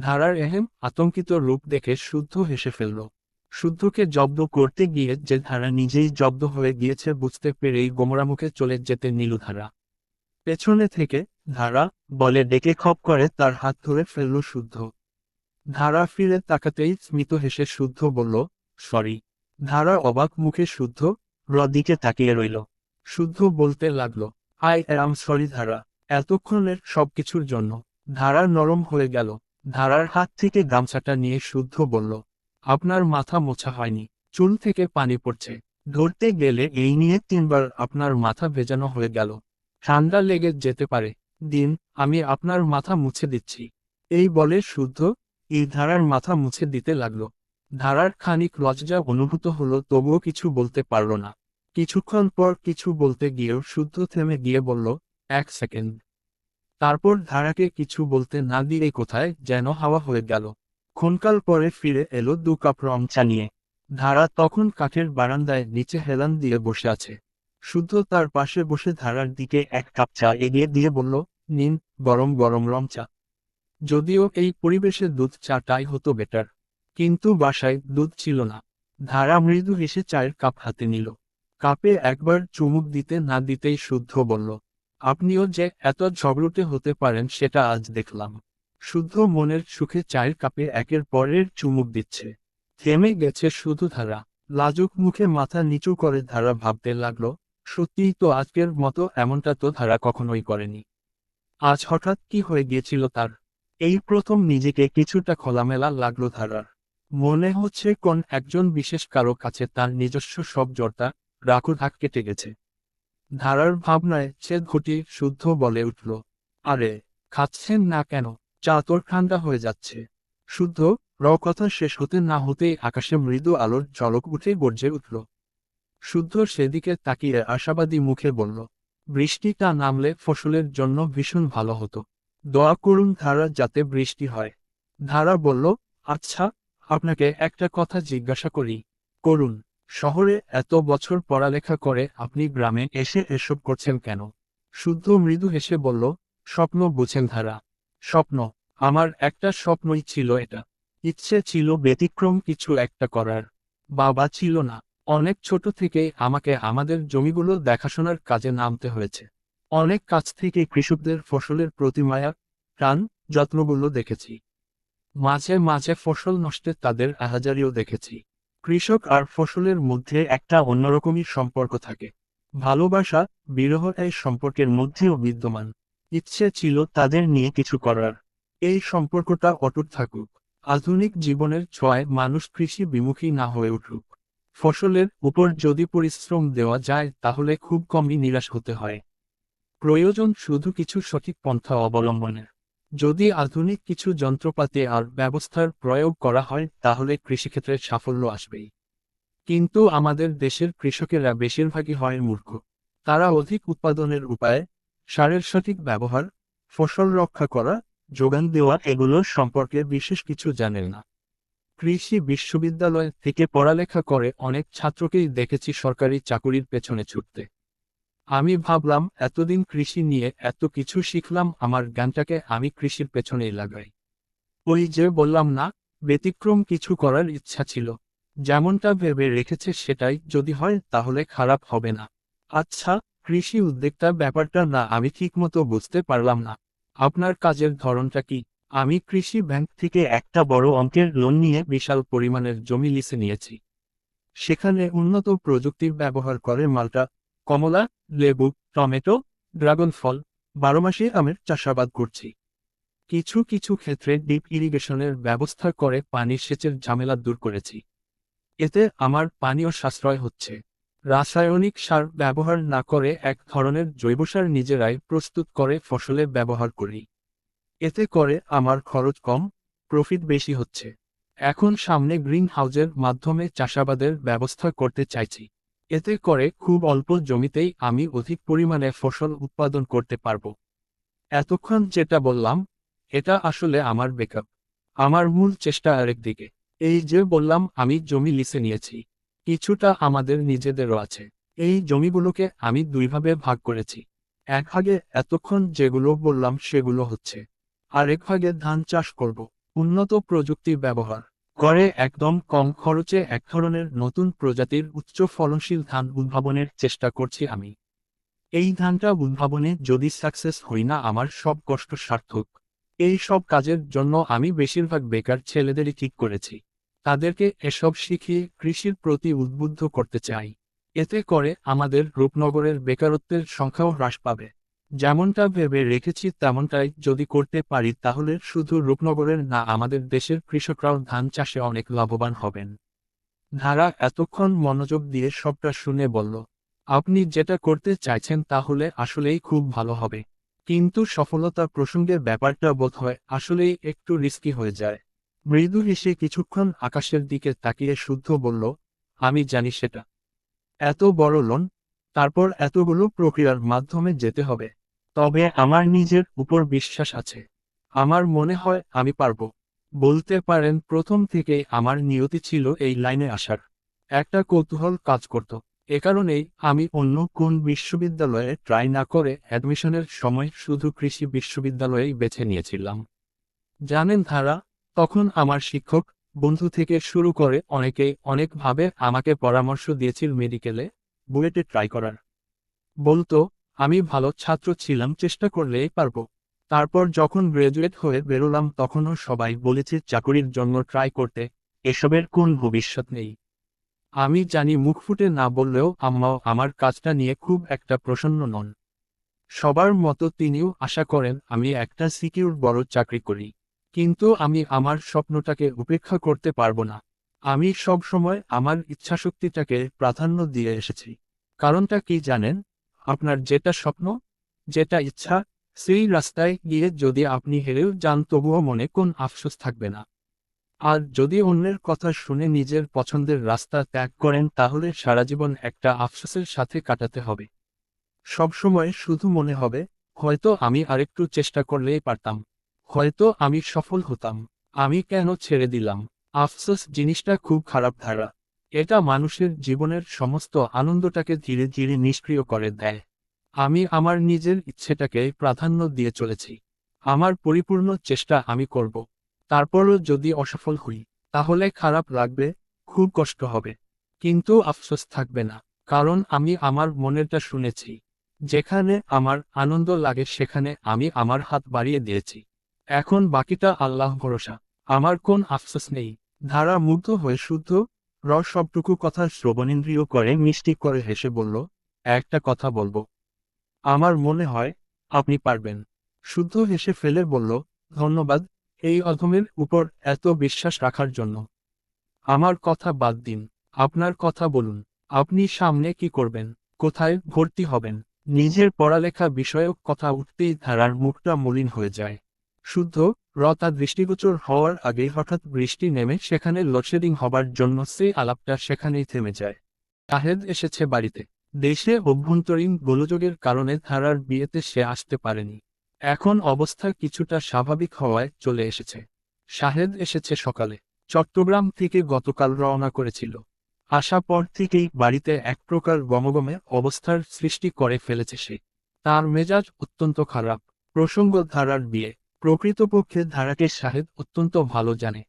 ধারার এহেম আতঙ্কিত রূপ দেখে শুদ্ধ হেসে ফেলল। শুদ্ধকে জব্দ করতে গিয়ে যে ধারা নিজেই জব্দ হয়ে গিয়েছে বুঝতে পেরেই গোমরামুখে চলে যেতে নীলুধারা পেছনে থেকে ধারা বলে ডেকে খপ করে তার হাত ধরে ফেলল শুদ্ধ। ধারা ফিরে তাকাতেই স্মিত হেসে শুদ্ধ বলল, সরি। ধারা অবাক মুখে শুদ্ধ র দিকে তাকিয়ে রইল। শুদ্ধ বলতে লাগল, আই অ্যাম সরি ধারা, এতক্ষণের সবকিছুর জন্য। ধারা নরম হয়ে গেল। ধারার হাত থেকে গামছাটা নিয়ে শুদ্ধ বলল, আপনার মাথা মোছা হয়নি, চুল থেকে পানি পড়ছে। ধরতে গেলে এই নিয়ে তিনবার আপনার মাথা ভেজানো হয়ে গেল। ঠান্ডা লেগে যেতে পারে। দিন, আমি আপনার মাথা মুছে দিচ্ছি এই বলে শুদ্ধ এই ধারার মাথা মুছে দিতে লাগল। ধারার খানিক লজ্জা অনুভূত হলো, তবুও কিছু বলতে পারল না। কিছুক্ষণ পর কিছু বলতে গিয়েও শুদ্ধ থেমে গিয়ে বলল, এক সেকেন্ড। তারপর ধারাকে কিছু বলতে না দিয়ে কোথায় যেন হাওয়া হয়ে গেল। ক্ষণকাল পরে ফিরে এলো দু কাপ রং চা নিয়ে। ধারা তখন কাঠের বারান্দায় নিচে হেলান দিয়ে বসে আছে। শুদ্ধ তার পাশে বসে ধারার দিকে এক কাপ চা এগিয়ে দিয়ে বলল, নিন, গরম গরম রং চা। যদিও এই পরিবেশে দুধ চাটাই হতো বেটার, কিন্তু বাসায় দুধ ছিল না। ধারা মৃদু হেসে চায়ের কাপ হাতে নিল। কাপে একবার চুমুক দিতে না দিতেই শুদ্ধ বলল আপনিও যে এত ঝগড়ুটে হতে পারেন সেটা আজ দেখলাম। শুদ্ধ মনের সুখে চায়ের কাপে একের পরের চুমুক দিচ্ছে। থেমে গেছে শুধু ধারা। লাজুক মুখে মাথা নিচু করে ধারা ভাবতে লাগল, সত্যিই তো আজকের মতো এমনটা তো ধারা কখনোই করেনি। আজ হঠাৎ কি হয়ে গিয়েছিল তার? এই প্রথম নিজেকে কিছুটা খোলামেলা লাগল ধারার। মনে হচ্ছে কোন একজন বিশেষ কারও কাছে তার নিজস্ব সব জর্তা রাখু ধাক কেটে গেছে ধারার ভাবনায় ছেদ ঘটিয়ে শুদ্ধ বলে উঠল। আরে, খাচ্ছেন না কেন? চা তোর ঠান্ডা হয়ে যাচ্ছে। শুদ্ধ র কথা শেষ হতে না হতেই আকাশে মৃদু আলোর ঝলক উঠে গর্জে উঠল। শুদ্ধ সেদিকে তাকিয়ে আশাবাদী মুখে বলল, বৃষ্টিটা নামলে ফসলের জন্য ভীষণ ভালো হতো। দোয়া করুন ধারা যাতে বৃষ্টি হয়। ধারা বলল আচ্ছা আপনাকে একটা কথা জিজ্ঞাসা করি। করুন। শহরে এত বছর পড়ালেখা করে আপনি গ্রামে এসে এসব করছেন কেন? শুদ্ধ মৃদু হেসে বলল, স্বপ্ন বুঝেন ধারা। স্বপ্ন, আমার একটা স্বপ্নই ছিল এটা। ইচ্ছে ছিল ব্যতিক্রম কিছু একটা করার। বাবা ছিল না। অনেক ছোট থেকেই আমাকে আমাদের জমিগুলো দেখাশোনার কাজে নামতে হয়েছে। অনেক কাছ থেকে কৃষকদের ফসলের প্রতি মায়া, প্রাণ, যত্নগুলো দেখেছি। মাঝে মাঝে ফসল নষ্টে তাদের আহাজারিও দেখেছি। কৃষক আর ফসলের মধ্যে একটা অন্যরকমই সম্পর্ক থাকে। ভালোবাসা বিরহ এই সম্পর্কের মধ্যেও বিদ্যমান। ইচ্ছে ছিল তাদের নিয়ে কিছু করার। এই সম্পর্কটা অটুট থাকুক। আধুনিক জীবনের ছোঁয়ায় মানুষ কৃষি বিমুখী না হয়ে উঠুক। ফসলের উপর যদি পরিশ্রম দেওয়া যায়, তাহলে খুব কমই নিরাশ হতে হয়। প্রয়োজন শুধু কিছু সঠিক পন্থা অবলম্বনের। যদি আধুনিক কিছু যন্ত্রপাতি আর ব্যবস্থার প্রয়োগ করা হয়, তাহলে কৃষিক্ষেত্রে সাফল্য আসবেই। কিন্তু আমাদের দেশের কৃষকেরা বেশিরভাগই হয় মূর্খ। তারা অধিক উৎপাদনের উপায় সারের সঠিক ব্যবহার, ফসল রক্ষা করা, যোগান দেওয়া এগুলো সম্পর্কে বিশেষ কিছু জানেন না। কৃষি বিশ্ববিদ্যালয় থেকে পড়ালেখা করে অনেক ছাত্রকেই দেখেছি সরকারি চাকুরির পেছনে ছুটতে। আমি ভাবলাম, এতদিন কৃষি নিয়ে এত কিছু শিখলাম, আমার জ্ঞানটাকে আমি কৃষির পেছনেই লাগাই। ওই যে বললাম না, ব্যতিক্রম কিছু করার ইচ্ছা ছিল। যেমনটা ভেবে রেখেছে সেটাই, যদি হয়, তাহলে খারাপ হবে না। আচ্ছা কৃষি উদ্যোক্তা ব্যাপারটা না, আমি ঠিকমতো বুঝতে পারলাম না। আপনার কাজের ধরনটা কি? আমি কৃষি ব্যাংক থেকে একটা বড় অঙ্কের লোন নিয়ে বিশাল পরিমাণের জমি লিসে নিয়েছি। সেখানে উন্নত প্রযুক্তির ব্যবহার করে মালটা কমলা, লেবু, টমেটো, ড্রাগন ফল বারোমাসে আমের চাষাবাদ করছি। কিছু কিছু ক্ষেত্রে ডিপ ইরিগেশনের ব্যবস্থা করে পানি সেচের ঝামেলা দূর করেছি। এতে আমার পানীয় সাশ্রয় হচ্ছে। রাসায়নিক সার ব্যবহার না করে এক ধরনের জৈব সার নিজেরাই প্রস্তুত করে ফসলে ব্যবহার করি। এতে করে আমার খরচ কম, প্রফিট বেশি হচ্ছে। এখন সামনে গ্রিন হাউজের মাধ্যমে চাষাবাদের ব্যবস্থা করতে চাইছি। এতে করে খুব অল্প জমিতেই আমি অধিক পরিমাণে ফসল উৎপাদন করতে পারব। এতক্ষণ যেটা বললাম, এটা আসলে আমার বেকআপ আমার মূল চেষ্টা আরেক দিকে। এই যে বললাম, আমি জমি লিসে নিয়েছি, কিছুটা আমাদের নিজেদেরও আছে। এই জমিগুলোকে আমি দুইভাবে ভাগ করেছি। এক ভাগে এতক্ষণ যেগুলো বললাম সেগুলো হচ্ছে, আরেক ভাগে ধান চাষ করব, উন্নত প্রযুক্তি ব্যবহার। করে একদম কম খরচে এক ধরনের নতুন প্রজাতির উচ্চ ফলনশীল ধান উদ্ভাবনের চেষ্টা করছি আমি। এই ধানটা উদ্ভাবনে যদি সাকসেস হই না আমার সব কষ্ট সার্থক। এই সব কাজের জন্য আমি বেশিরভাগ বেকার ছেলেদেরই ঠিক করেছি। তাদেরকে এসব শিখিয়ে কৃষির প্রতি উদ্বুদ্ধ করতে চাই। এতে করে আমাদের রূপনগরের বেকারত্বের সংখ্যাও হ্রাস পাবে। যেমনটা ভেবে রেখেছি তেমনটাই যদি করতে পারি তাহলে শুধু রূপনগরের না আমাদের দেশের কৃষকরাও ধান চাষে অনেক লাভবান হবেন। ধারা এতক্ষণ মনোযোগ দিয়ে সবটা শুনে বলল, আপনি যেটা করতে চাইছেন তাহলে আসলেই খুব ভালো হবে। কিন্তু সফলতা প্রসঙ্গের ব্যাপারটা বোধ হয় আসলেই একটু রিস্কি হয়ে যায়। মৃদু হেসে কিছুক্ষণ আকাশের দিকে তাকিয়ে শুদ্ধ বলল, আমি জানি সেটা। এত বড় লোন, তারপর এতগুলো প্রক্রিয়ার মাধ্যমে যেতে হবে। তবে আমার নিজের উপর বিশ্বাস আছে। আমার মনে হয় আমি পারব। বলতে পারেন প্রথম থেকেই আমার নিয়তি ছিল এই লাইনে আসার। একটা কৌতূহল কাজ করত। এ কারণেই আমি অন্য কোন বিশ্ববিদ্যালয়ে ট্রাই না করে অ্যাডমিশনের সময় শুধু কৃষি বিশ্ববিদ্যালয়েই বেছে নিয়েছিলাম। জানেন ধারা তখন আমার শিক্ষক বন্ধু থেকে শুরু করে অনেকেই অনেকভাবে আমাকে পরামর্শ দিয়েছিল মেডিকেলে, বুয়েটে ট্রাই করার। বলতো আমি ভালো ছাত্র ছিলাম, চেষ্টা করলেই পারব। তারপর যখন গ্রাজুয়েট হয়ে বেরোলাম, তখনও সবাই বলেছে চাকরির জন্য ট্রাই করতে, এসবের কোন ভবিষ্যৎ নেই। আমি জানি মুখ ফুটে না বললেও আম্মাও আমার কাজটা নিয়ে খুব একটা প্রসন্ন নন। সবার মতো তিনিও আশা করেন, আমি একটা সিকিউর বড় চাকরি করি। কিন্তু আমি আমার স্বপ্নটাকে উপেক্ষা করতে পারব না। আমি সব সময় আমার ইচ্ছাশক্তিটাকে প্রাধান্য দিয়ে এসেছি। কারণটা কি জানেন? আপনার যেটা স্বপ্ন, যেটা ইচ্ছা, সেই রাস্তায় গিয়ে যদি আপনি হেরেও যান তবুও মনে কোন আফসোস থাকবে না। আর যদি অন্যের কথা শুনে নিজের পছন্দের রাস্তা ত্যাগ করেন তাহলে সারা জীবন একটা আফসোসের সাথে কাটাতে হবে। সবসময় শুধু মনে হবে, হয়তো আমি আরেকটু চেষ্টা করলেই পারতাম, হয়তো আমি সফল হতাম, আমি কেন ছেড়ে দিলাম। আফসোস জিনিসটা খুব খারাপ ধারা। এটা মানুষের জীবনের সমস্ত আনন্দটাকে ধীরে ধীরে নিষ্ক্রিয় করে দেয়। আমি আমার নিজের ইচ্ছেটাকে প্রাধান্য দিয়ে চলেছি। আমার পরিপূর্ণ চেষ্টা আমি করব। তারপরও যদি অসফল হই, তাহলে খারাপ লাগবে, খুব কষ্ট হবে। কিন্তু আফসোস থাকবে না, কারণ আমি আমার মনেরটা শুনেছি। যেখানে আমার আনন্দ লাগে, সেখানে আমি আমার হাত বাড়িয়ে দিয়েছি। এখন বাকিটা আল্লাহ ভরসা। আমার কোন আফসোস নেই। ধারা মুগ্ধ হয়ে শুদ্ধ রস সবটুকু কথা শ্রবণেন্দ্রিয় করে মিষ্টি করে হেসে বলল, একটা কথা বলব। আমার মনে হয় আপনি পারবেন। শুদ্ধ হেসে ফেলে বলল, ধন্যবাদ এই অধমের উপর এত বিশ্বাস রাখার জন্য। আমার কথা বাদ দিন, আপনার কথা বলুন, আপনি সামনে কি করবেন, কোথায় ভর্তি হবেন? নিজের পড়ালেখা বিষয়ক কথা উঠতেই ধারার মুখটা মলিন হয়ে যায়। শুদ্ধ রতা দৃষ্টিগোচর হওয়ার আগে হঠাৎ বৃষ্টি নেমে সেখানে লোডশেডিং হবার জন্য সেই আলাপটা সেখানেই থেমে যায়। তাহেদ এসেছে বাড়িতে। দেশে অভ্যন্তরীণ গোলযোগের কারণে ধারার বিয়েতে সে আসতে পারেনি। এখন অবস্থা কিছুটা স্বাভাবিক হওয়ায় চলে এসেছে। শাহেদ এসেছে সকালে। চট্টগ্রাম থেকে গতকাল রওনা করেছিল। আসা পর থেকেই বাড়িতে এক প্রকার গমগমে অবস্থার সৃষ্টি করে ফেলেছে সে। তার মেজাজ অত্যন্ত খারাপ। প্রসঙ্গ ধারার বিয়ে। প্রকৃতপক্ষে ধারাকে শাহেদ অত্যন্ত ভালো জানে।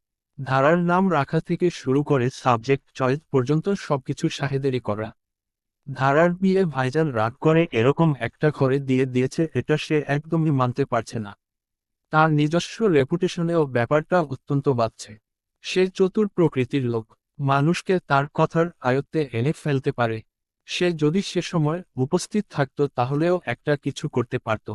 ধারার নাম রাখা থেকে শুরু করে সাবজেক্ট চয়েস পর্যন্ত সবকিছু শাহেদেরই করা। ধারার বিয়ে ভাইজান রাগ করে এরকম একটা ঘরে দিয়ে দিয়েছে এটা সে একদমই মানতে পারছে না। তার নিজস্ব রেপুটেশনেও ব্যাপারটা অত্যন্ত বাড়ছে সে চতুর প্রকৃতির লোক। মানুষকে তার কথার আয়ত্তে এনে ফেলতে পারে। সে যদি সে সময় উপস্থিত থাকত তাহলেও একটা কিছু করতে পারত।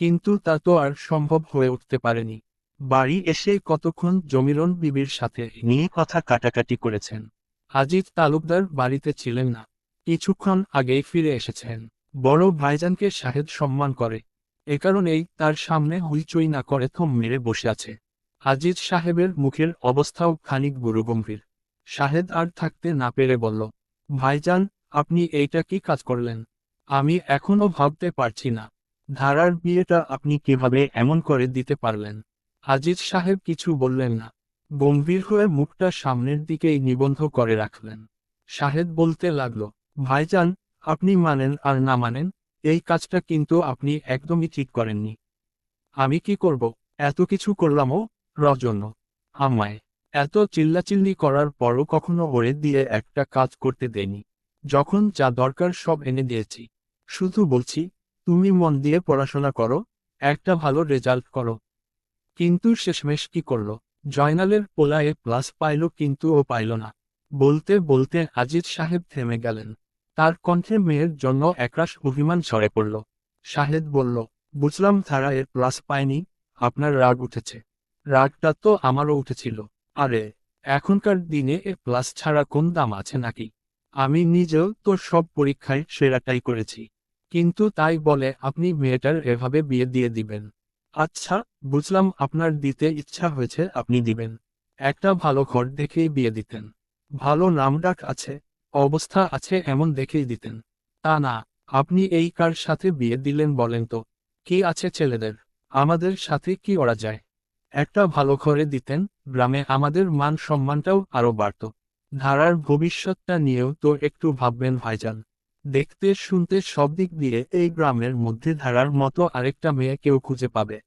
কিন্তু তা তো আর সম্ভব হয়ে উঠতে পারেনি। বাড়ি এসে কতক্ষণ জমিরন বিবির সাথে নিয়ে কথা কাটাকাটি করেছেন। আজিজ তালুকদার বাড়িতে ছিলেন না। কিছুক্ষণ আগেই ফিরে এসেছেন। বড় ভাইজানকে শাহেদ সম্মান করে। এ কারণেই তার সামনে হুইচই না করে থম মেরে বসে আছে। আজিজ সাহেবের মুখের অবস্থাও খানিক গুরুগম্ভীর। শাহেদ আর থাকতে না পেরে বলল, ভাইজান, আপনি এইটা কি কাজ করলেন? আমি এখনও ভাবতে পারছি না। ধারার বিয়েটা আপনি কীভাবে এমন করে দিতে পারলেন? আজিজ সাহেব কিছু বললেন না। গম্ভীর হয়ে মুখটা সামনের দিকেই নিবন্ধ করে রাখলেন। শাহেদ বলতে লাগল, ভাইজান, আপনি মানেন আর না মানেন, এই কাজটা কিন্তু আপনি একদমই ঠিক করেননি। আমি কি করব? এত কিছু করলামও রজন্য। আমায় এত চিল্লাচিল্লি করার পরও কখনো ওরে দিয়ে একটা কাজ করতে দেয়নি যখন যা দরকার সব এনে দিয়েছি। শুধু বলছি তুমি মন দিয়ে পড়াশোনা করো, একটা ভালো রেজাল্ট করো। কিন্তু শেষমেশ কি করল? জয়নালের পোলা এ প্লাস পাইল কিন্তু ও পাইল না। বলতে বলতে আজিজ সাহেব থেমে গেলেন। তার কণ্ঠে মেয়ের জন্য একরাশ অভিমান ঝরে পড়ল। শাহেদ বলল, বুঝলাম তারা এর প্লাস পায়নি, আপনার রাগ উঠেছে। রাগটা তো আমারও উঠেছিল। আরে, এখনকার দিনে এ প্লাস ছাড়া কোন দাম আছে নাকি? আমি নিজেও তো সব পরীক্ষায় সেরাটাই করেছি। কিন্তু তাই বলে আপনি মেয়েটার এভাবে বিয়ে দিয়ে দিবেন। আচ্ছা বুঝলাম আপনার দিতে ইচ্ছা হয়েছে, আপনি দিবেন। একটা ভালো ঘর দেখেই বিয়ে দিতেন। ভালো নামডাক আছে, অবস্থা আছে এমন দেখেই দিতেন। তা না, আপনি এই কার সাথে বিয়ে দিলেন বলেন তো? কি আছে ছেলেদের? আমাদের সাথে কি ওরা যায়? একটা ভালো ঘরে দিতেন, গ্রামে আমাদের মান সম্মানটাও আরও বাড়ত। ধারার ভবিষ্যৎটা নিয়েও তো একটু ভাববেন ভাইজান। দেখতে, শুনতে সব দিক দিয়ে এই গ্রামের মধ্যে ধারার মতো আরেকটা মেয়ে কেউ খুঁজে পাবে।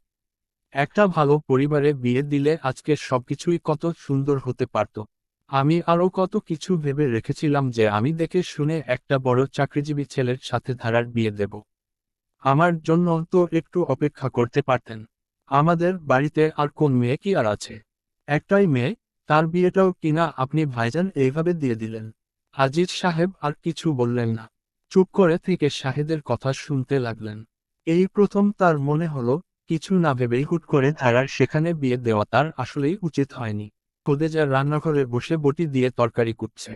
একটা ভালো পরিবারে বিয়ে দিলে আজকে সবকিছুই কত সুন্দর হতে পারত। আমি আরও কত কিছু ভেবে রেখেছিলাম যে আমি দেখে শুনে একটা বড় চাকরিজীবী ছেলের সাথে ধারার বিয়ে দেব। আমার জন্য তো একটু অপেক্ষা করতে পারতেন। আমাদের বাড়িতে আর কোন মেয়ে কি আর আছে? একটাই মেয়ে, তার বিয়েটাও কিনা আপনি ভাইজান এইভাবে দিয়ে দিলেন। আজিজ সাহেব আর কিছু বললেন না। চুপ করে থেকে শাহেদের কথা শুনতে লাগলেন। এই প্রথম তার মনে হলো, কিছু না ভেবেই হুট করে ধারার সেখানে বিয়ে দেওয়া তার আসলেই উচিত হয়নি। খোদেজা রান্নাঘরে বসে বটি দিয়ে তরকারি কুটছে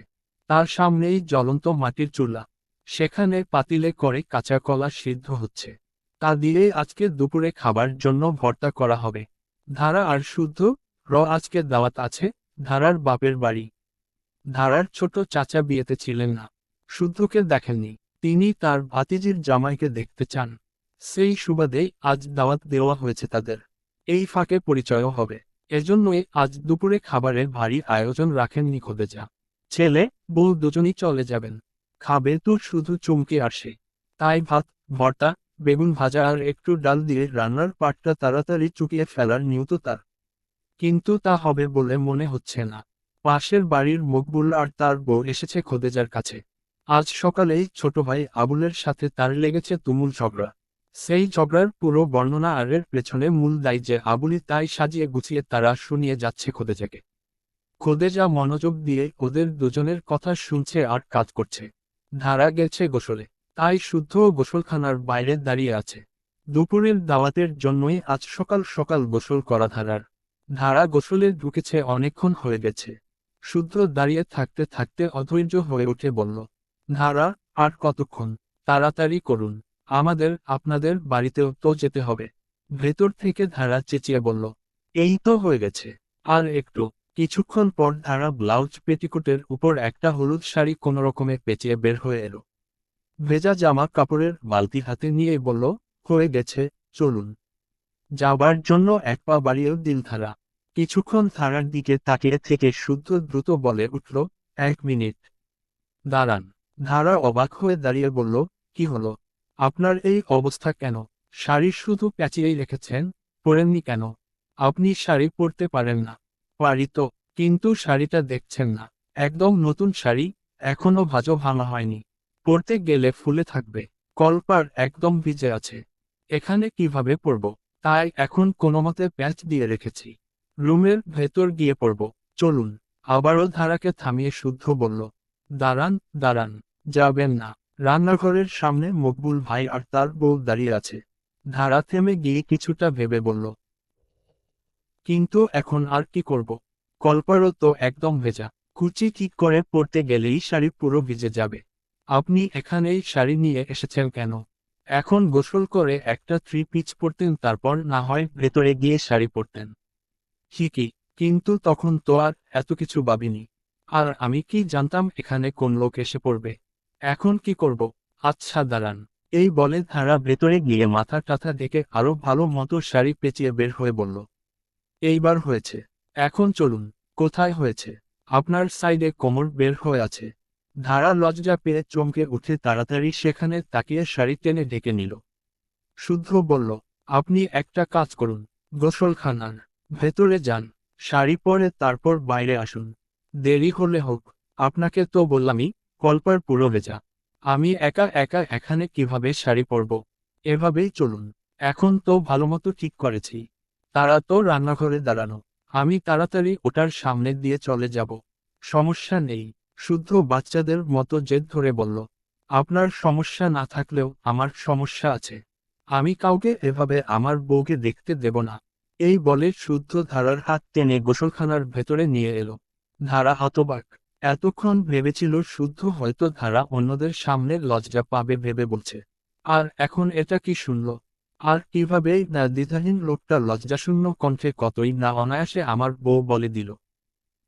তার সামনেই জ্বলন্ত মাটির চুলা। সেখানে পাতিলে করে কাঁচা কলা সিদ্ধ হচ্ছে। তা দিয়ে আজকে দুপুরে খাবার জন্য ভর্তা করা হবে। ধারা আর শুদ্ধ, র আজকে দাওয়াত আছে, ধারার বাপের বাড়ি। ধারার ছোট চাচা বিয়েতে ছিলেন না। শুদ্ধকে দেখেননি। তিনি তার ভাতিজির জামাইকে দেখতে চান। সেই সুবাদেই আজ দাওয়াত দেওয়া হয়েছে তাদের। এই ফাঁকে পরিচয়ও হবে। এজন্যই আজ দুপুরে খাবারের ভারী আয়োজন রাখেননি খোদেজা ছেলে, বউ দুজনই চলে যাবেন। খাবে তো শুধু চমকে আসে তাই ভাত, ভর্তা, বেগুন ভাজা আর একটু ডাল দিয়ে রান্নার পাটটা তাড়াতাড়ি চুকিয়ে ফেলার নিয়ত তার কিন্তু তা হবে বলে মনে হচ্ছে না। পাশের বাড়ির মকবুল আর তার বউ এসেছে খোদেজার কাছে। আজ সকালেই ছোট ভাই আবুলের সাথে তার লেগেছে তুমুল ঝগড়া। সেই ঝগড়ার পুরো বর্ণনা আরের পেছনে মূল দায়ী যে আবুলি তাই সাজিয়ে গুছিয়ে তারা শুনিয়ে যাচ্ছে খোদেজাকে। খোদেজা মনোযোগ দিয়ে ওদের দুজনের কথা শুনছে আর কাজ করছে। ধারা গেছে গোসলে। তাই শুদ্ধ গোসলখানার বাইরে দাঁড়িয়ে আছে। দুপুরের দাওয়াতের জন্যই আজ সকাল সকাল গোসল করা ধারার। ধারা গোসলে ঢুকেছে অনেকক্ষণ হয়ে গেছে। শুদ্ধ দাঁড়িয়ে থাকতে থাকতে অধৈর্য হয়ে উঠে বলল ধারা, আর কতক্ষণ? তাড়াতাড়ি করুন। আমাদের, আপনাদের বাড়িতেও তো যেতে হবে। ভেতর থেকে ধারা চেঁচিয়ে বলল, এই তো হয়ে গেছে। আর একটু। কিছুক্ষণ পর ধারা ব্লাউজ পেটিকোটের উপর একটা হলুদ শাড়ি কোনোরকমে পেঁচিয়ে বের হয়ে এলো। ভেজা জামা কাপড়ের বালতি হাতে নিয়ে বলল, হয়ে গেছে, চলুন। যাবার জন্য এক পা বাড়িয়েও দিল ধারা। কিছুক্ষণ ধারার দিকে তাকিয়ে থেকে শুদ্ধ দ্রুত বলে উঠল, এক মিনিট। দাঁড়ান। ধারা অবাক হয়ে দাঁড়িয়ে বলল, কি হলো? আপনার এই অবস্থা কেন? শাড়ি শুধু প্যাচিয়েই রেখেছেন? পরেননি কেন? আপনি শাড়ি পরতে পারেন না। পারি তো, কিন্তু শাড়িটা দেখছেন না। একদম নতুন শাড়ি, এখনও ভাজো ভাঙা হয়নি। পরতে গেলে ফুলে থাকবে। কলপার একদম ভিজে আছে। এখানে কীভাবে পরব? তাই এখন কোনোমতে প্যাচ দিয়ে রেখেছি। রুমের ভেতর গিয়ে পড়ব চলুন। আবারও ধারাকে থামিয়ে শুদ্ধ বলল দাঁড়ান দাঁড়ান। যাবেন না। রান্নাঘরের সামনে মকবুল ভাই আর তার বউ দাঁড়িয়ে আছে। ধারা থেমে গিয়ে কিছুটা ভেবে বলল, কিন্তু এখন আর কি করব? কল্পারও তো একদম ভেজা। কুচি ঠিক করে পড়তে গেলেই শাড়ি পুরো ভিজে যাবে। আপনি এখানেই শাড়ি নিয়ে এসেছেন কেন? এখন গোসল করে একটা থ্রি পিচ পরতেন, তারপর না হয় ভেতরে গিয়ে শাড়ি পরতেন। ঠিকই, কিন্তু তখন তো আর এত কিছু ভাবিনি। আর আমি কি জানতাম এখানে কোন লোক এসে পড়বে? এখন কি করব? আচ্ছা দাঁড়ান। এই বলে ধারা ভেতরে গিয়ে মাথা টাথা দেখে আরও ভালো মতো শাড়ি পেঁচিয়ে বের হয়ে বলল, এইবার হয়েছে। এখন চলুন। কোথায় হয়েছে? আপনার সাইডে কোমর বের হয়ে আছে ধারা লজ্জা পেয়ে চমকে উঠে তাড়াতাড়ি সেখানে তাকিয়ে শাড়ি টেনে ডেকে নিল। শুদ্ধ বলল, আপনি একটা কাজ করুন। গোসলখানার ভেতরে যান। শাড়ি পরে তারপর বাইরে আসুন। দেরি হলে হোক, আপনাকে তো বললামই কল্পার পুরো ভেজা। আমি একা একা এখানে কীভাবে শাড়ি পরব? এভাবেই চলুন। এখন তো ভালোমতো ঠিক করেছি। তারা তো রান্নাঘরে দাঁড়ানো। আমি তাড়াতাড়ি ওটার সামনে দিয়ে চলে যাব। সমস্যা নেই। শুদ্ধ বাচ্চাদের মতো জেদ ধরে বলল, আপনার সমস্যা না থাকলেও আমার সমস্যা আছে। আমি কাউকে এভাবে আমার বউকে দেখতে দেব না। এই বলে শুদ্ধ ধারার হাত টেনে গোসলখানার ভেতরে নিয়ে এলো। ধারা হতবাক। এতক্ষণ ভেবেছিল শুদ্ধ হয়তো ধারা অন্যদের সামনে লজ্জা পাবে ভেবে বলছে। আর এখন এটা কি শুনল? আর কীভাবে না দ্বিধাহীন লোকটা লজ্জাশূন্য কণ্ঠে কতই না অনায়াসে আমার বউ বলে দিল।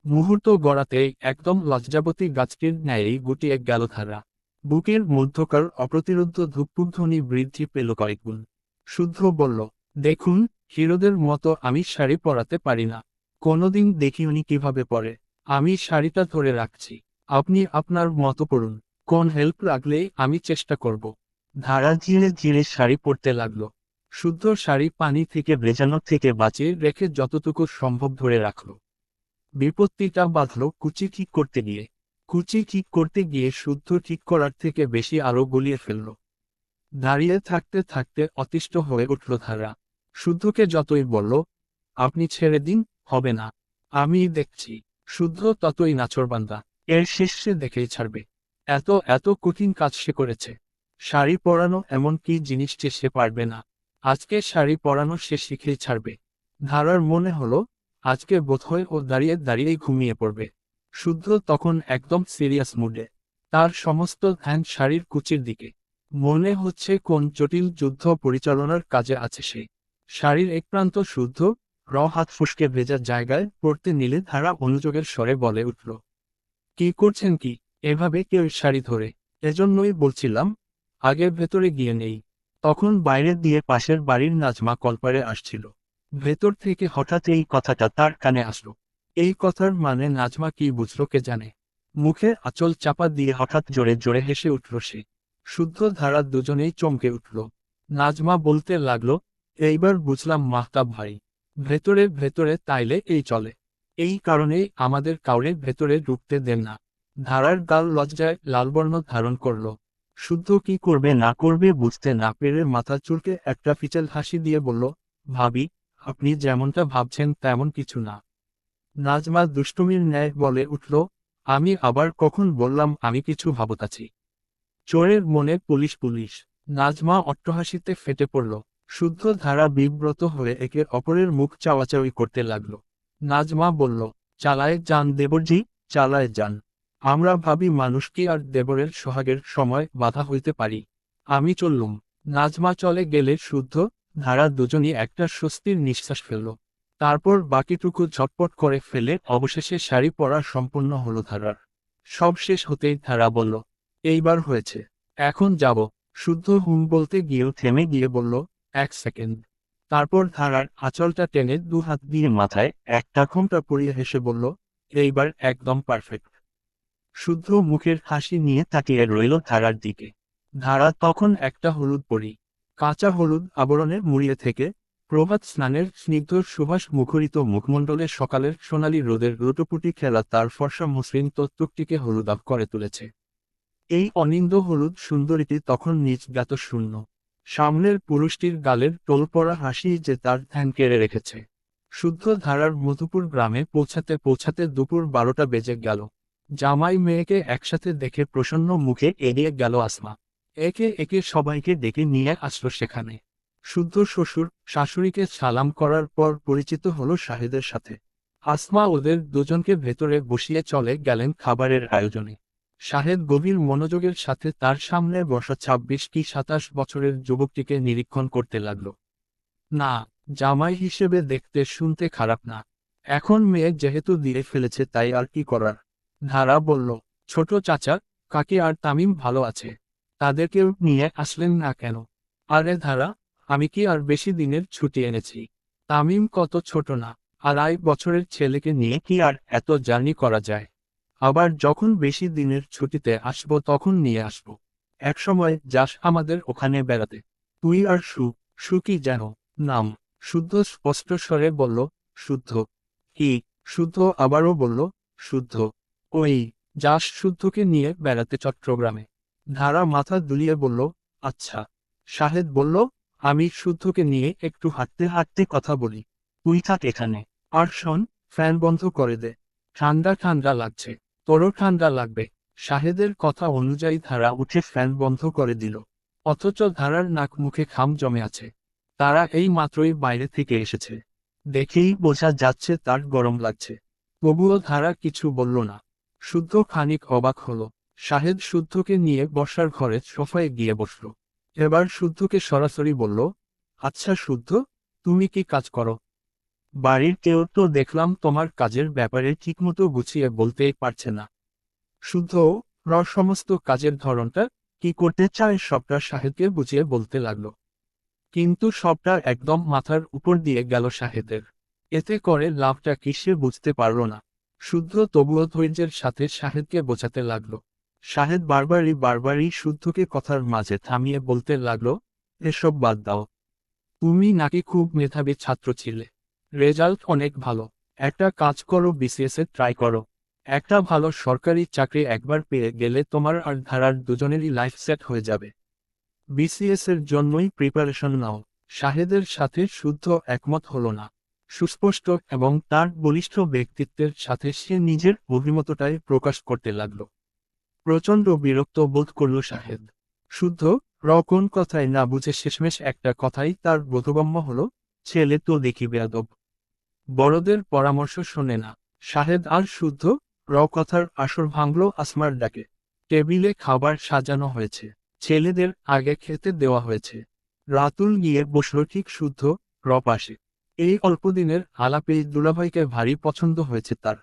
মুহূর্ত গড়াতেই একদম লজ্জাবতী গাছটির ন্যায়ই গুটিয়ে গেল ধারা। বুকের মধ্যকার অপ্রতিরোধ ধূপধ্বনি বৃদ্ধি পেল কয়েকগুণ শুদ্ধ বলল, দেখুন, হিরোদের মতো আমি শাড়ি পরাতে পারি না। কোনোদিন দেখিওনি কীভাবে পরে। আমি শাড়িটা ধরে রাখছি। আপনি আপনার মতো করুন। কোন হেল্প লাগলেই আমি চেষ্টা করব। ধারা ধীরে ধীরে শাড়ি পরতে লাগল। শুদ্ধ শাড়ি পানি থেকে ভেজানো থেকে বাঁচিয়ে রেখে যতটুকু সম্ভব ধরে রাখল। বিপত্তিটা বাঁধল কুচি ঠিক করতে গিয়ে। কুচি ঠিক করতে গিয়ে শুদ্ধ ঠিক করার থেকে বেশি আরও গলিয়ে ফেলল। দাঁড়িয়ে থাকতে থাকতে অতিষ্ঠ হয়ে উঠল ধারা। শুদ্ধকে যতই বলল, আপনি ছেড়ে দিন, হবে না। আমি দেখছি। শুদ্ধ ততই নাচরবান্দা। এর শেষে দেখেই ছাড়বে। এত এত কঠিন কাজ সে করেছে। শাড়ি পরানো এমন কি জিনিসটি সে পারবে না। আজকে শাড়ি পরানো সে শিখেই ছাড়বে। ধারার মনে হলো, আজকে বোধহয় ও দাঁড়িয়ে দাঁড়িয়েই ঘুমিয়ে পড়বে। শুদ্ধ তখন একদম সিরিয়াস মুডে। তার সমস্ত ধ্যান শাড়ির কুচির দিকে। মনে হচ্ছে কোন জটিল যুদ্ধ পরিচালনার কাজে আছে সে। শাড়ির এক প্রান্ত শুদ্ধ র হাত ফুসকে ভেজা জায়গায় পড়তে নিলে ধারা অনুযোগের স্বরে বলে উঠল, কি করছেন কি? এভাবে কেউ শাড়ি ধরে? এজন্যই বলছিলাম, আগের ভেতরে গিয়ে নেই। তখন বাইরে দিয়ে পাশের বাড়ির নাজমা কলপারে আসছিল। ভেতর থেকে হঠাৎ এই কথাটা তার কানে আসলো। এই কথার মানে নাজমা কি বুঝল কে জানে? মুখে আঁচল চাপা দিয়ে হঠাৎ জোরে জোরে হেসে উঠল সে। শুদ্ধ ধারা দুজনেই চমকে উঠল। নাজমা বলতে লাগল, এইবার বুঝলাম মাহতাব ভাই। ভেতরে ভেতরে তাইলে এই চলে। এই কারণেই আমাদের কাউরে ভেতরে ঢুকতে দেন না। ধারার গাল লজ্জায় লালবর্ণ ধারণ করল। শুদ্ধ কি করবে না করবে বুঝতে না পেরে মাথা চুলকে একটা ফিচেল হাসি দিয়ে বলল, ভাবি, আপনি যেমনটা ভাবছেন তেমন কিছু না। নাজমা দুষ্টুমির ন্যায় বলে উঠল, আমি আবার কখন বললাম আমি কিছু ভাবতাছি? চোরের মনে পুলিশ পুলিশ। নাজমা অট্টহাসিতে ফেটে পড়ল। শুদ্ধ ধারা বিব্রত হয়ে একে অপরের মুখ চাওয়াচাওয়ি করতে লাগল। নাজমা বলল, চালায় যান দেবরজি, চালায় যান। আমরা ভাবি মানুষ কি আর দেবরের সোহাগের সময় বাধা হইতে পারি। আমি চললুম নাজমা চলে গেলে শুদ্ধ ধারা দুজনই একটা স্বস্তির নিঃশ্বাস ফেলল। তারপর বাকিটুকু ঝটপট করে ফেলে অবশেষে শাড়ি পরা সম্পূর্ণ হলো ধারার। সব শেষ হতেই ধারা বলল, এইবার হয়েছে। এখন যাব শুদ্ধ হুম বলতে গিয়েও থেমে গিয়ে বলল এক সেকেন্ড। তারপর ধারার আঁচলটা টেনে দু হাত দিয়ে মাথায় একটা ঘোমটা পরিয়ে হেসে বলল, এইবার একদম পারফেক্ট শুদ্ধ মুখের হাসি নিয়ে তাকিয়ে রইল ধারার দিকে। ধারা তখন একটা হলুদ পরি। কাঁচা হলুদ আবরণে মুড়িয়ে থেকে প্রভাত স্নানের স্নিগ্ধ সুভাষ মুখরিত মুখমণ্ডলে সকালের সোনালি রোদের রোটোপুটি খেলা তার ফর্সা মসৃণ তত্ত্বটিকে হলুদাভ করে তুলেছে। এই অনিন্দ হলুদ সুন্দরীটি তখন নিজ জ্ঞাত শূন্য সামনের পুরুষটির গালের টোলপড়া হাসি যে তার ধ্যান কেড়ে রেখেছে। শুদ্ধ ধারার মধুপুর গ্রামে পৌঁছাতে পৌঁছাতে দুপুর বারোটা বেজে গেল। জামাই মেয়েকে একসাথে দেখে প্রসন্ন মুখে এড়িয়ে গেল আসমা। একে একে সবাইকে ডেকে নিয়ে আসলো সেখানে। শুদ্ধ শ্বশুর শাশুড়িকে সালাম করার পর পরিচিত হলো শাহেদের সাথে। আসমা ওদের দুজনকে ভেতরে বসিয়ে চলে গেলেন খাবারের আয়োজনে। শাহেদ গভীর মনোযোগের সাথে তার সামনে বসা ছাব্বিশ কি সাতাশ বছরের যুবকটিকে নিরীক্ষণ করতে লাগল। না, জামাই হিসেবে দেখতে শুনতে খারাপ না। এখন মেয়ে যেহেতু দিয়ে ফেলেছে তাই আর কি করার? ধারা বলল, ছোট চাচা, কাকি আর তামিম ভালো আছে। তাদেরকেও নিয়ে আসলেন না কেন? আরে ধারা, আমি কি আর বেশি দিনের ছুটি এনেছি? তামিম কত ছোট না, আড়াই বছরের ছেলেকে নিয়ে কি আর এত জার্নি করা যায়? আবার যখন বেশি দিনের ছুটিতে আসব তখন নিয়ে আসব। একসময় যাস আমাদের ওখানে বেড়াতে। তুই আর সু সু কি যেন, নাম, শুদ্ধ স্পষ্ট স্বরে বলল, শুদ্ধ। কি শুদ্ধ আবারও বলল, শুদ্ধ। ওই, যাস শুদ্ধকে নিয়ে বেড়াতে চট্টগ্রামে। ধারা মাথা দুলিয়ে বলল আচ্ছা। শাহেদ বলল, আমি শুদ্ধকে নিয়ে একটু হাঁটতে হাঁটতে কথা বলি। তুই থাক এখানে। আর শোন, ফ্যান বন্ধ করে দে। ঠান্ডা ঠান্ডা লাগছে। তোরও ঠান্ডা লাগবে। শাহেদের কথা অনুযায়ী ধারা উঠে ফ্যান বন্ধ করে দিল। অথচ ধারার নাক মুখে খাম জমে আছে। তারা এই মাত্রই বাইরে থেকে এসেছে। দেখেই বোঝা যাচ্ছে তার গরম লাগছে। তবুও ধারা কিছু বলল না। শুদ্ধ খানিক অবাক হল। শাহেদ শুদ্ধকে নিয়ে বসার ঘরে সোফায় গিয়ে বসল। এবার শুদ্ধকে সরাসরি বলল আচ্ছা শুদ্ধ, তুমি কি কাজ করো? বাড়ির কেউ তো দেখলাম তোমার কাজের ব্যাপারে ঠিকমতো গুছিয়ে বলতেই পারছে না। শুদ্ধ সমস্ত কাজের ধরনটা কি করতে চায় সবটা শাহেদকে বুঝিয়ে বলতে লাগল। কিন্তু সবটা একদম মাথার উপর দিয়ে গেল শাহেদের এতে করে লাভটা কি সে বুঝতে পারল না। শুদ্ধ তবুও ধৈর্যের সাথে শাহেদকে বোঝাতে লাগল। শাহেদ বারবারই বারবারই শুদ্ধকে কথার মাঝে থামিয়ে বলতে লাগল, এসব বাদ দাও। তুমি নাকি খুব মেধাবী ছাত্র ছিলে। রেজাল্ট অনেক ভালো। একটা কাজ করো, বিসিএস ট্রাই করো। একটা ভালো সরকারি চাকরি একবার পেয়ে গেলে তোমার আর ধারার দুজনেরই লাইফ সেট হয়ে যাবে। বিসিএস এর জন্যই প্রিপারেশন নাও। শাহেদের সাথে শুদ্ধ একমত হল না। সুস্পষ্ট এবং তার বলিষ্ঠ ব্যক্তিত্বের সাথে সে নিজের অভিমতটাই প্রকাশ করতে লাগল। প্রচণ্ড বিরক্ত বোধ করল শাহেদ। শুদ্ধ, র কোন কথায় না বুঝে শেষমেশ একটা কথাই তার বোধগম্য হল, ছেলে তো দেখি বেয়াদব। বড়দের পরামর্শ শোনে না। শাহেদ আর শুদ্ধ র কথার আসর ভাঙল আসমার ডাকে। টেবিলে খাবার সাজানো হয়েছে। ছেলেদের আগে খেতে দেওয়া হয়েছে। রাতুল গিয়ে বসল ঠিক শুদ্ধ র পাশে এই অল্পদিনের আলাপেই দুলাভাইকে ভারী পছন্দ হয়েছে তার।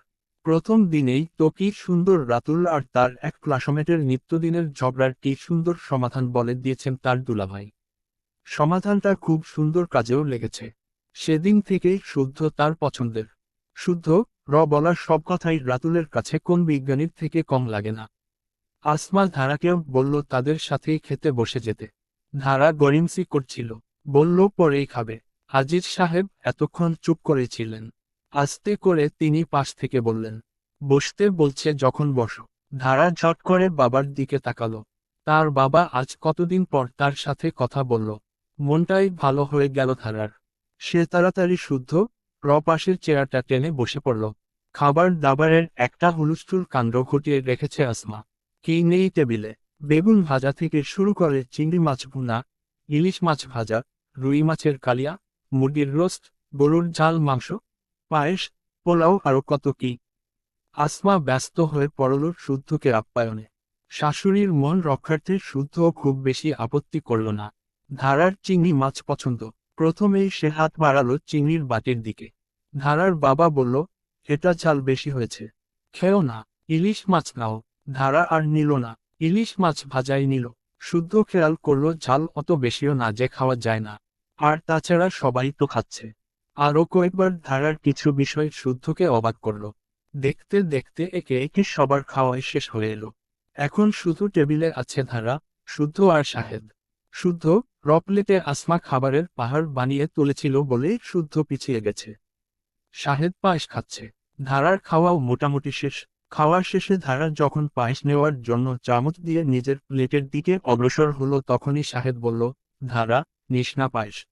প্রথম দিনেই তো কি সুন্দর রাতুল আর তার এক ক্লাসমেটের নিত্যদিনের ঝগড়ার কি সুন্দর সমাধান বলে দিয়েছেন তার দুলাভাই। সমাধানটা খুব সুন্দর কাজেও লেগেছে। সেদিন থেকেই শুদ্ধ তার পছন্দের। শুদ্ধ, র বলার সব কথাই রাতুলের কাছে কোন বিজ্ঞানীর থেকে কম লাগে না। আসমা ধারাকেও বলল তাদের সাথেই খেতে বসে যেতে। ধারা গরিমসি করছিল। বলল, পরেই খাবে। আজিজ সাহেব এতক্ষণ চুপ করেছিলেন। আস্তে করে তিনি পাশ থেকে বললেন, বসতে বলছে যখন বসো। ধারা ঝট করে বাবার দিকে তাকালো। তার বাবা আজ কতদিন পর তার সাথে কথা বলল? মনটাই ভালো হয়ে গেল ধারার। সে তাড়াতাড়ি শুদ্ধ রপাশের চেয়ারটা টেনে বসে পড়ল। খাবার দাবারের একটা হুলুস্থুল কাণ্ড ঘটিয়ে রেখেছে আসমা। কি নেই টেবিলে? বেগুন ভাজা থেকে শুরু করে চিংড়ি মাছ ভুনা, ইলিশ মাছ ভাজা, রুই মাছের কালিয়া, মুরগির রোস্ট, গরুর ঝাল মাংস, পায়েস, পোলাও আরও কত কি। আসমা ব্যস্ত হয়ে পড়ল শুদ্ধকে আপ্যায়নে। শাশুড়ির মন রক্ষার্থে শুদ্ধ খুব বেশি আপত্তি করল না। ধারার চিংড়ি মাছ পছন্দ। প্রথমেই সে হাত বাড়ালো চিংড়ির বাটির দিকে। ধারার বাবা বলল, এটা চাল বেশি হয়েছে। খেও না, ইলিশ মাছ নাও। ধারা আর নিল না, ইলিশ মাছ ভাজাই নিল। শুদ্ধ খেয়াল করল ঝাল অত বেশিও না যে খাওয়া যায় না। আর তাছাড়া সবাই তো খাচ্ছে। আরও কয়েকবার ধারার কিছু বিষয় শুদ্ধকে অবাক করল। দেখতে দেখতে একে একে সবার খাওয়াই শেষ হয়ে এলো। এখন শুধু টেবিলে আছে ধারা, শুদ্ধ আর শাহেদ। শুদ্ধ রপলেটে আসমা খাবারের পাহাড় বানিয়ে তুলেছিল বলে শুদ্ধ পিছিয়ে গেছে। শাহেদ পায়েস খাচ্ছে। ধারার খাওয়াও মোটামুটি শেষ। খাওয়ার শেষে ধারা যখন পায়েস নেওয়ার জন্য চামচ দিয়ে নিজের প্লেটের দিকে অগ্রসর হলো তখনই শাহেদ বলল, ধারা, নিস না পায়েস।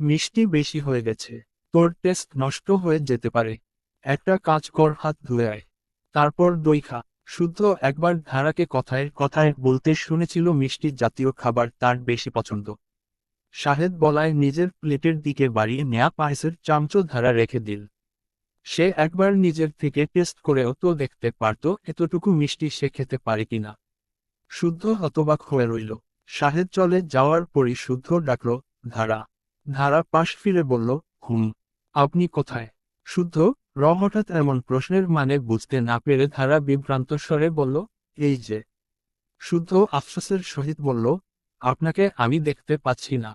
মিষ্টি বেশি হয়ে গেছে। তোর টেস্ট নষ্ট হয়ে যেতে পারে। একটা কাজ কর হাত ধুয়ে আয়। তারপর দই খা। শুদ্ধ একবার ধারাকে কথায় কথায় বলতে শুনেছিল মিষ্টি জাতীয় খাবার তার বেশি পছন্দ। শাহেদ বলায় নিজের প্লেটের দিকে বাড়িয়ে নেয়া পায়েসের চামচো ধারা রেখে দিল। সে একবার নিজের থেকে টেস্ট করেও তো দেখতে পারত এতটুকু মিষ্টি সে খেতে পারে কিনা শুদ্ধ হতবাক হয়ে রইল। শাহেদ চলে যাওয়ার পরই শুদ্ধ ডাকল, ধারা। ধারা পাশ ফিরে বলল, হুম, আপনি কোথায়? শুদ্ধ র হঠাৎ এমন প্রশ্নের মানে বুঝতে না পেরে ধারা বিভ্রান্ত স্বরে বলল, এই যে। শুদ্ধ আফসোসের সহিত বলল, আপনাকে আমি দেখতে পাচ্ছি না।